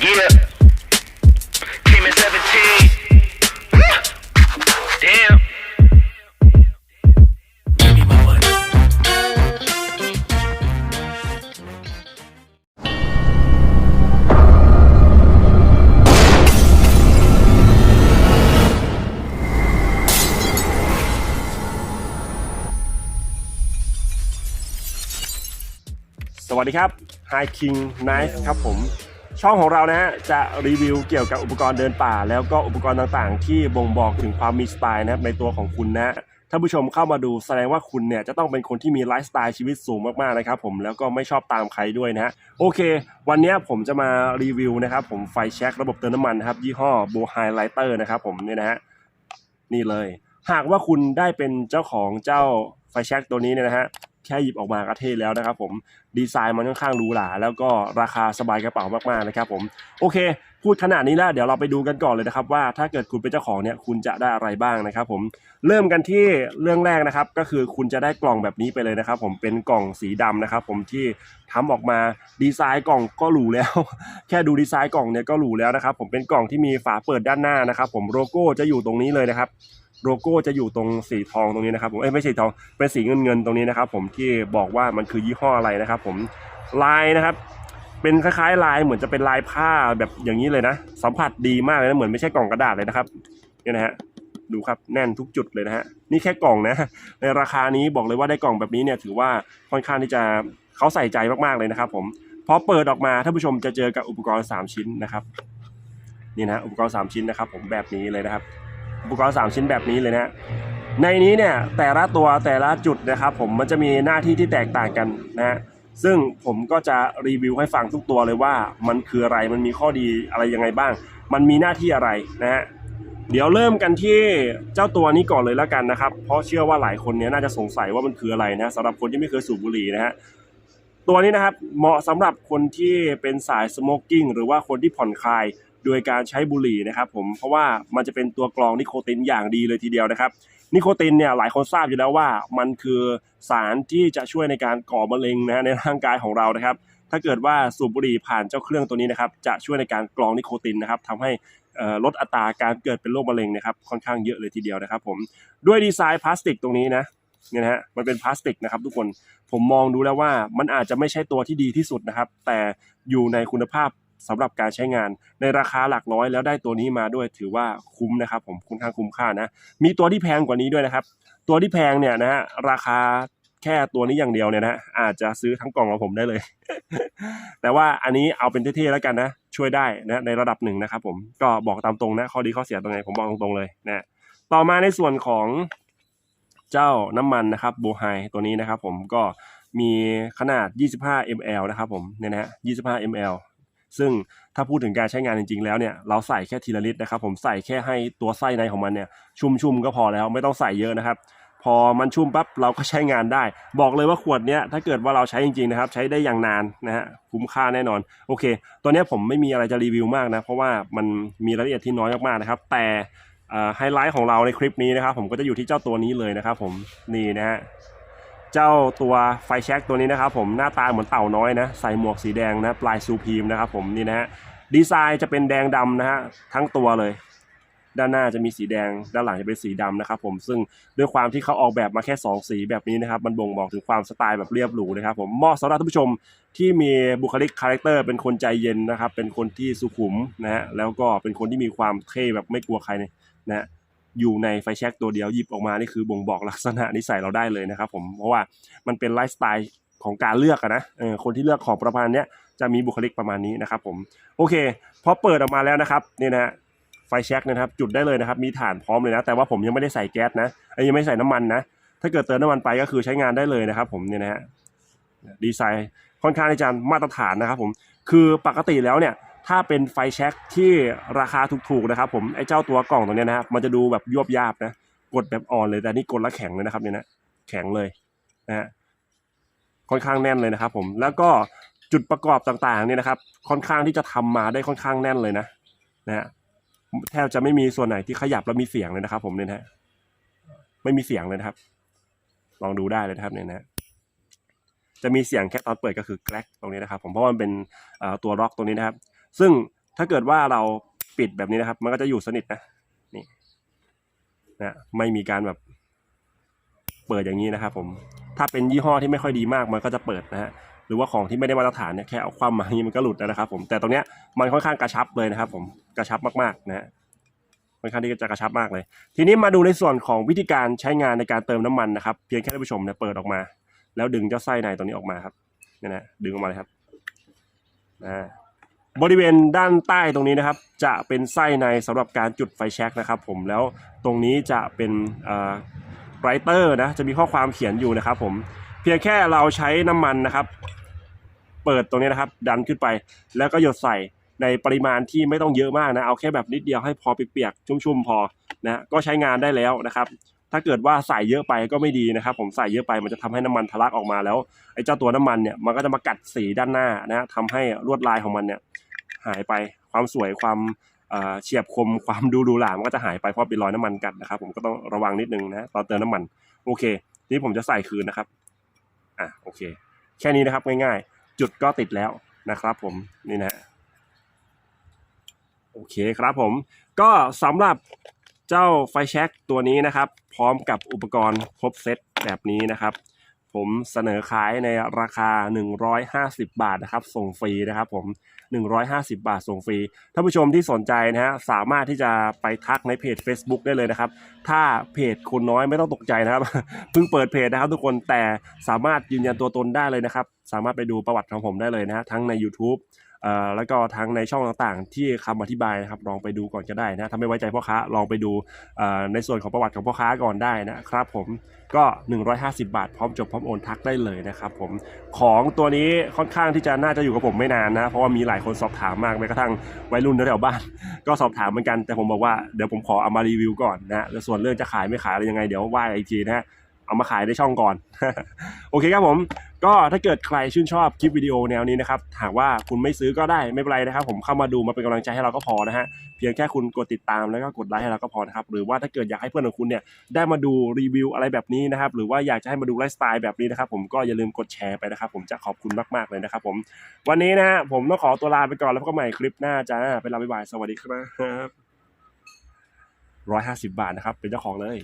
Yeah. Team at 17. Damn. Give me my money. สวัสดีครับ Hi King Knife ครับผม ช่องของเรานะฮะจะรีวิวเกี่ยวกับอุปกรณ์เดินป่า แล้วก็อุปกรณ์ต่างๆ ที่บ่งบอกถึงความมีสไตล์นะครับในตัวของคุณนะท่านผู้ชมเข้ามาดูแสดงว่าคุณเนี่ยจะต้องเป็นคนที่มีไลฟ์สไตล์ชีวิตสูงมากๆนะครับผมแล้วก็ไม่ชอบตามใครด้วยนะฮะโอเค วันนี้ผมจะมารีวิวนะครับผมไฟแช็กระบบเติมน้ำมันนะครับยี่ห้อ b o h i Lighter นะครับผมเนี่ยนะฮะนี่เลย หากว่าคุณได้เป็นเจ้าของเจ้าไฟแช็กตัวนี้เนี่ยนะฮะ แค่หยิบออกมาก็เท่แล้วนะครับผมดีไซน์มันค่อนข้างหรูหราแล้วก็ราคาสบายกระเป๋ามากๆนะครับผมโอเค พูดขนาดนี้แล้วเดี๋ยวเราไปดูกันก่อนเลยนะครับ ว่าถ้าเกิดคุณเป็นเจ้าของเนี่ยคุณจะได้อะไรบ้างนะครับ ผมเริ่มกันที่เรื่องแรกนะครับ ก็คือคุณจะได้กล่องแบบนี้ไปเลยนะครับ ผมเป็นกล่องสีดำนะครับ ผมที่ทำออกมาดีไซน์กล่องก็หรูแล้ว แค่ดูดีไซน์กล่องเนี่ยก็หรูแล้วนะครับ ผมเป็นกล่องที่มีฝาเปิดด้านหน้านะครับ ผมโลโก้จะอยู่ตรงนี้เลยนะครับ โลโก้จะอยู่ตรงสีทองตรงนี้นะครับผมเอ้ยไม่ใช่ทองเป็นสีเงินเงินตรงนี้นะครับ ผมที่บอกว่ามันคือยี่ห้ออะไรนะครับ ผมลายนะครับ เป็นคล้ายๆลายเหมือนจะเป็นลายผ้าแบบอย่างนี้เลยนะสัมผัสดีมากเลยนะเหมือนไม่ใช่กล่องกระดาษเลยนะครับเนี่ยนะฮะดูครับแน่นทุกจุดเลยนะฮะนี่แค่กล่องนะ ในราคานี้บอกเลยว่าได้กล่องแบบนี้เนี่ยถือว่าค่อนข้างที่จะเขาใส่ใจมากๆเลยนะครับ ผมพอเปิดออกมาท่านผู้ชมจะเจอกับอุปกรณ์ 3 ชิ้นนะครับนี่นะอุปกรณ์ 3 ชิ้นนะครับ ผมแบบนี้เลยนะครับ อุปกรณ์ 3 ชิ้นแบบนี้เลยนะฮะในนี้เนี่ยแต่ละตัวแต่ละจุดนะครับผมมันจะมีหน้าที่ที่แตกต่างกันนะฮะซึ่งผมก็จะรีวิวให้ฟังทุกตัวเลยว่ามันคืออะไรมันมีข้อดีอะไรยังไงบ้าง มันมีหน้าที่อะไรนะฮะเดี๋ยวเริ่มกันที่เจ้าตัวนี้ก่อนเลยแล้วกันนะครับ เพราะเชื่อว่าหลายคนเนี้ยน่าจะสงสัยว่ามันคืออะไรนะสำหรับคนที่ไม่เคยสูบบุหรี่นะฮะตัวนี้นะครับเหมาะสำหรับคนที่เป็นสายสโมกกิ้งหรือว่าคนที่ผ่อนคลาย โดยการใช้บุหรี่นะครับผมเพราะว่ามันจะเป็นตัวกรองนิโคตินอย่างดีเลยทีเดียวนะครับนิโคตินเนี่ยหลายคนทราบอยู่แล้วว่ามันคือสารที่จะช่วยในการก่อมะเร็งนะในร่างกายของเรานะครับ ถ้าเกิดว่าสูบบุหรี่ผ่านเจ้าเครื่องตัวนี้นะครับจะช่วยในการกรองนิโคตินนะครับทำให้ลดอัตราการเกิดเป็นโรคมะเร็งนะครับค่อนข้างเยอะเลยทีเดียวนะครับผมด้วยดีไซน์พลาสติกตรงนี้นะเนี่ยนะฮะมันเป็นพลาสติกนะครับทุกคนผมมองดูแล้วว่ามันอาจจะไม่ใช่ตัวที่ดีที่สุดนะครับ แต่อยู่ในคุณภาพ สำหรับการใช้งานในราคาหลักร้อยแล้วได้ตัวนี้มาด้วยถือว่าคุ้มนะครับผมค่อนข้างคุ้มค่านะ มีตัวที่แพงกว่านี้ด้วยนะครับ ตัวที่แพงเนี่ยนะฮะราคาแค่ตัวนี้อย่างเดียวเนี่ยนะอาจจะซื้อทั้งกล่องของผมได้เลย แต่ว่าอันนี้เอาเป็นเท่ๆแล้วกันนะ ช่วยได้นะในระดับหนึ่งนะครับผมก็บอกตามตรงนะ ข้อดีข้อเสียตรงไหนผมบอกตรงๆเลยนะต่อมาในส่วนของเจ้าน้ำมันนะครับโบไฮตัวนี้นะครับผมก็มีขนาด 25 ml นะครับผมเนี่ยนะฮะ25 ml ซึ่งถ้าพูดถึงการใช้งานจริงๆแล้วเนี่ยเราใส่แค่ทีละลิตรนะครับผมใส่แค่ให้ตัวไส้ในของมันเนี่ยชุ่มๆก็พอแล้วไม่ต้องใส่เยอะนะครับ พอมันชุ่มปั๊บเราก็ใช้งานได้ บอกเลยว่าขวดเนี้ยถ้าเกิดว่าเราใช้จริงๆนะครับ ใช้ได้อย่างนานนะฮะคุ้มค่าแน่นอน โอเค ตัวเนี้ยผมไม่มีอะไรจะรีวิวมากนะเพราะว่ามันมีรายละเอียดที่น้อยมากๆนะครับ แต่ไฮไลท์ของเราในคลิปนี้นะครับ ผมก็จะอยู่ที่เจ้าตัวนี้เลยนะครับ ผมนี่นะฮะ เจ้าตัวไฟแช็กตัวนี้นะครับผมหน้าตาเหมือนเต่าน้อยนะใส่หมวกสีแดงนะปลายซูพีมนะครับผมนี่นะฮะดีไซน์จะเป็นแดงดำนะฮะทั้งตัวเลย ด้านหน้าจะมีสีแดง ด้านหลังจะเป็นสีดำนะครับผมซึ่งด้วยความที่เขาออกแบบมาแค่ 2 สีแบบนี้นะครับมันบ่งบอกถึงความสไตล์แบบเรียบหรูนะครับผมเหมาะสำหรับท่านผู้ชมที่มีบุคลิกคาแรคเตอร์เป็นคนใจเย็นนะครับเป็นคนที่สุขุมนะฮะแล้วก็เป็นคนที่มีความเท่แบบไม่กลัวใครนะฮะ อยู่ในไฟแช็กตัวเดียวหยิบออกมานี่คือบ่งบอกลักษณะนิสัยเราได้เลยนะครับผมเพราะว่ามันเป็นไลฟ์สไตล์ของการเลือกอะนะเออคนที่เลือกของประมาณเนี้ยจะมีบุคลิกประมาณนี้นะครับผมโอเคพอเปิดออกมาแล้วนะครับนี่นะฮะไฟแช็กนะครับจุดได้เลยนะครับมีฐานพร้อมเลยนะแต่ว่าผมยังไม่ได้ใส่แก๊สนะยังไม่ใส่น้ำมันนะถ้าเกิดเติมน้ำมันไปก็คือใช้งานได้เลยนะครับ ผมเนี่ยนะฮะดีไซน์ค่อนข้างที่จะมาตรฐานนะครับผมคือปกติแล้วเนี่ย ถ้าเป็นไฟแช็กที่ราคาถูกๆนะครับ ผมไอ้เจ้าตัวกล่องตัวเนี้ยนะครับมันจะดูแบบยวบยาบนะกดแบบอ่อนเลยแต่นี่กดแล้วแข็งเลยนะครับเนี่ยนะแข็งเลยนะฮะค่อนข้างแน่นเลยนะครับ ผมแล้วก็จุดประกอบต่างๆเนี่ยนะครับ ค่อนข้างที่จะทำมาได้ค่อนข้างแน่นเลยนะนะฮะแทบจะไม่มีส่วนไหนที่ขยับแล้วมีเสียงเลยนะครับ ผมเนี่ยนะไม่มีเสียงเลยนะครับ ลองดูได้เลยนะครับเนี่ยนะจะมีเสียงแค่ตอนเปิดก็คือแกลกตรงนี้นะครับ ผมเพราะมันเป็นตัวล็อกตรงนี้นะครับ ซึ่งถ้าเกิดว่าเราปิดแบบนี้นะครับ มันก็จะอยู่สนิทนะนี่นะไม่มีการแบบ เปิดอย่างนี้นะครับ ผม ถ้าเป็นยี่ห้อที่ไม่ค่อยดีมากมันก็จะเปิดนะฮะหรือว่าของที่ไม่ได้มาตรฐานเนี่ยแค่เอาความมาอย่างนี้มันก็หลุดแล้วนะครับ ผมแต่ตรงเนี้ยมันค่อนข้างกระชับเลยนะครับ ผมกระชับมากๆนะฮะค่อนข้างที่จะกระชับมากเลย ทีนี้มาดูในส่วนของวิธีการใช้งานในการเติมน้ำมันนะครับ เพียงแค่ท่านผู้ชมเนี่ยเปิดออกมา แล้วดึงเจ้าไส้ในตรงนี้ออกมาครับเนี่ยนะดึงออกมาเลยครับอ่า บริเวณด้านใต้ตรงนี้นะครับ จะเป็นไส้ในสำหรับการจุดไฟแช็กนะครับ ผมแล้วตรงนี้จะเป็นไรเตอร์นะจะมีข้อความเขียนอยู่นะครับ ผมเพียงแค่เราใช้น้ำมันนะครับ เปิดตรงนี้นะครับ ดันขึ้นไป แล้วก็หยดใส่ในปริมาณที่ไม่ต้องเยอะมากนะเอาแค่แบบนิดเดียวให้พอเปียกๆชุ่มๆพอนะก็ใช้งานได้แล้วนะครับ ถ้าเกิดว่าใส่เยอะไปก็ไม่ดีนะครับ ผมใส่เยอะไปมันจะทำให้น้ำมันทะลักออกมาแล้วไอ้เจ้าตัวน้ำมันเนี่ยมันก็จะมากัดสีด้านหน้านะทำให้ลวดลายของมันเนี่ยหายไปความสวยความเฉียบคมความดูดูหลามก็จะหายไปเพราะเป็นรอยน้ำมันกัดนะครับ ผมก็ต้องระวังนิดนึงนะตอนเติมน้ำมัน โอเคทีนี้ผมจะใส่คืนนะครับอะโอเค แค่นี้นะครับง่ายๆ จุดก็ติดแล้วนะครับ ผมนี่นะฮะโอเคครับผม ก็สำหรับ เจ้าไฟแช็กตัวนี้นะครับ พร้อมกับอุปกรณ์ครบเซตแบบนี้นะครับ ผมเสนอขายในราคา 150 บาทนะครับ ส่งฟรีนะครับ ผม 150 บาทส่งฟรีท่านผู้ชมที่สนใจนะฮะสามารถที่จะไปทักในเพจ Facebook ได้เลยนะครับ ถ้าเพจคนน้อยไม่ต้องตกใจนะครับเพิ่งเปิดเพจนะครับทุกคนแต่สามารถยืนยันตัวตนได้เลยนะครับ สามารถไปดูประวัติของผมได้เลยนะฮะทั้งใน YouTube เอ่อแล้วก็ทั้งในช่องต่างๆ ที่คำอธิบายนะครับลองไปดูก่อนก็ได้นะถ้าไม่ไว้ใจพ่อค้าลองไปดูเอ่อในส่วนของประวัติของพ่อค้าก่อนได้นะครับผมก็ 150 บาท พร้อมจบพร้อมโอนทักได้เลยนะครับผมของตัวนี้ค่อนข้างที่จะน่าจะอยู่กับผมไม่นานนะเพราะว่ามีหลายคนสอบถามมากแม้กระทั่งวัยรุ่นแถวๆบ้าน ก็สอบถามเหมือนกันแต่ผมบอกว่าเดี๋ยวผมขอเอามารีวิวก่อนนะแล้วส่วนเรื่องจะขายไม่ขายอะไรยังไงเดี๋ยวว่าอีกทีนะ เอามาขายในช่องก่อน โอเคครับผม ก็ถ้าเกิดใครชื่นชอบคลิปวิดีโอแนวนี้นะครับหากว่าคุณไม่ซื้อก็ได้ไม่เป็นไรนะครับ ผมเข้ามาดูมาเป็นกำลังใจให้เราก็พอนะฮะเพียงแค่คุณกดติดตามแล้วก็กดไลค์ให้เราก็พอนะครับหรือว่าถ้าเกิดอยากให้เพื่อนของคุณเนี่ยได้มาดูรีวิวอะไรแบบนี้นะครับหรือว่าอยากจะให้มาดูไลฟ์สไตล์แบบนี้นะครับผมก็อย่าลืมกดแชร์ไปนะครับ ผมจะขอบคุณมากๆเลยนะครับผมวันนี้นะฮะผมต้องขอตัวลาไปก่อนแล้วพบกันใหม่คลิปหน้าจ้าไปลาไปบายสวัสดีครับร้อยห้าสิบบาทนะครับ เป็นเจ้าของเลย